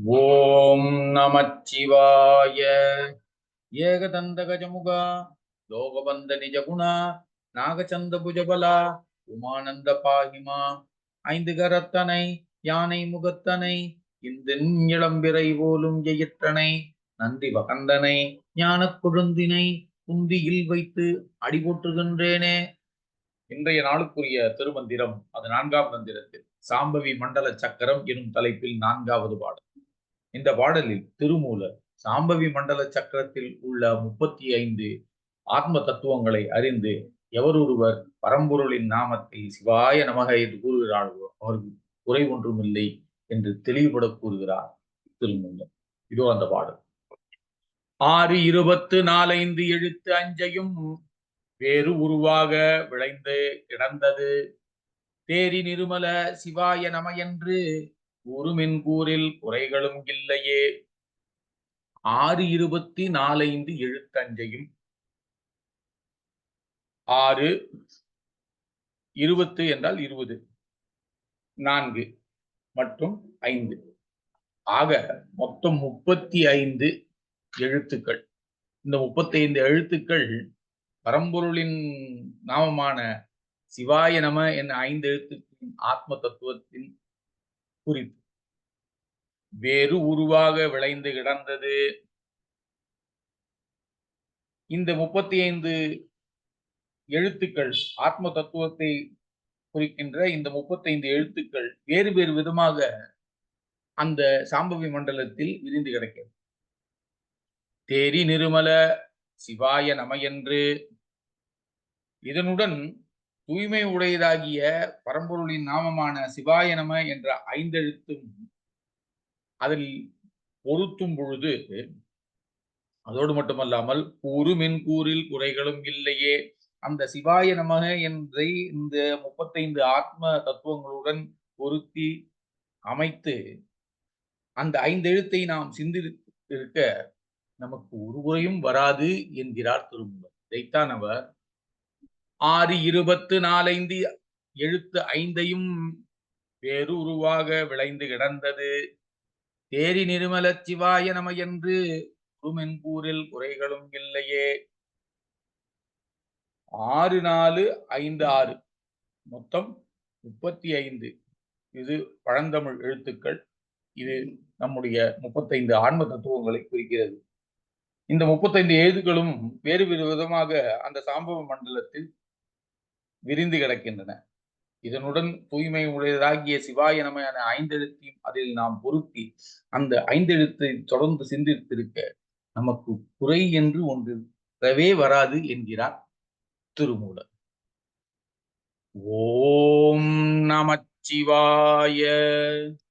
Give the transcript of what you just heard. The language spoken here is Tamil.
ஓம் நமச்சிவாய. ஏகதந்த கஜமுகா லோகபந்த நிஜகுணா நாகச்சந்த புஜபலா உமானந்த பாகிமா ஐந்து கரத்தனை யானை முகத்தனை இந்த இளம்பிறை போலும் ஜெயிற்றனை நந்தி வகந்தனை ஞானக் கொழுந்தினை குந்தியில் வைத்து அடிபோற்றுகின்றேனே இன்றைய நாளுக்குரிய திருமந்திரம் அது நான்காம் மந்திரத்தில் சாம்பவி மண்டல சக்கரம் எனும் தலைப்பில் நான்காவது பாடல். இந்த பாடலில் திருமூலர் சாம்பவி மண்டல சக்கரத்தில் உள்ள முப்பத்தி ஐந்து ஆத்ம தத்துவங்களை அறிந்து எவரொருவர் பரம்பொருளின் நாமத்தை சிவாய நமக என்று கூறுகிறார்களோ அவருக்கு குறை ஒன்றுமில்லை என்று தெளிவுபட கூறுகிறார் திருமூலர். இதோ அந்த பாடல். ஆறு இருபத்து நாலைந்து எழுத்து அஞ்சையும் வேறு உருவாக விளைந்து கிடந்தது. தேரி நிருமல சிவாய நம என்று கூறுமென் கூறில் குறைகளும் இல்லையே. ஆறு இருபத்தி நாலைந்து எழுத்தஞ்சையும். ஆறு இருபத்து என்றால் இருபது. நான்கு மற்றும் ஐந்து. ஆக மொத்தம் முப்பத்தி ஐந்து எழுத்துக்கள். இந்த முப்பத்தி ஐந்து எழுத்துக்கள் பரம்பொருளின் நாமமான சிவாய நம என் ஐந்து எழுத்துக்களின் ஆத்ம தத்துவத்தின் குறிப்பு. வேறு உருவாக விளைந்து கிடந்தது. இந்த முப்பத்தி ஐந்து எழுத்துக்கள் ஆத்ம தத்துவத்தை குறிக்கின்ற இந்த முப்பத்தைந்து எழுத்துக்கள் வேறு வேறு விதமாக அந்த சாம்பவி மண்டலத்தில் விரிந்து கிடக்கிறது. தேரி நிருமல சிவாய நம என்று இதனுடன் தூய்மை உடையதாகிய பரம்பொருளின் நாமமான சிவாய நம என்ற ஐந்தெழுத்தும் அதில் பொருத்தும் பொழுது அதோடு மட்டுமல்லாமல் கூறு மென்கூறில் குறைகளும் இல்லையே. அந்த சிவாய நமக என்றை இந்த முப்பத்தைந்து ஆத்ம தத்துவங்களுடன் பொருத்தி அமைத்து அந்த ஐந்தெழுத்தை நாம் சிந்திருக்க நமக்கு ஒரு குறையும் வராது என்கிறார் திருமூலர் இதைத்தான் அவர் ஆறு இருபத்து நாலைந்து எழுத்து ஐந்தையும் வேறு உருவாக விளைந்து கிடந்தது. தேரி நிருமல சிவாய நம என்று குருமென்பூரில் குறைகளும் இல்லையே. ஆறு நாலு ஐந்து ஆறு. மொத்தம் முப்பத்தி ஐந்து. இது பழந்தமிழ் எழுத்துக்கள். இது நம்முடைய முப்பத்தைந்து ஆன்ம தத்துவங்களை குறிக்கிறது. இந்த முப்பத்தைந்து எழுத்துக்களும் வேறு வேறு விதமாக அந்த சாம்பவ மண்டலத்தில் விரிந்து கிடக்கின்றன. இதனுடன் தூய்மை உடையதாகிய சிவாய நமயான ஐந்தெழுத்தையும் அதில் நாம் பொருத்தி அந்த ஐந்தெழுத்தை தொடர்ந்து சிந்தித்திருக்க நமக்கு குறை என்று ஒன்று வரவே வராது என்கிறார் திருமூலர். ஓம் நமச்சிவாய.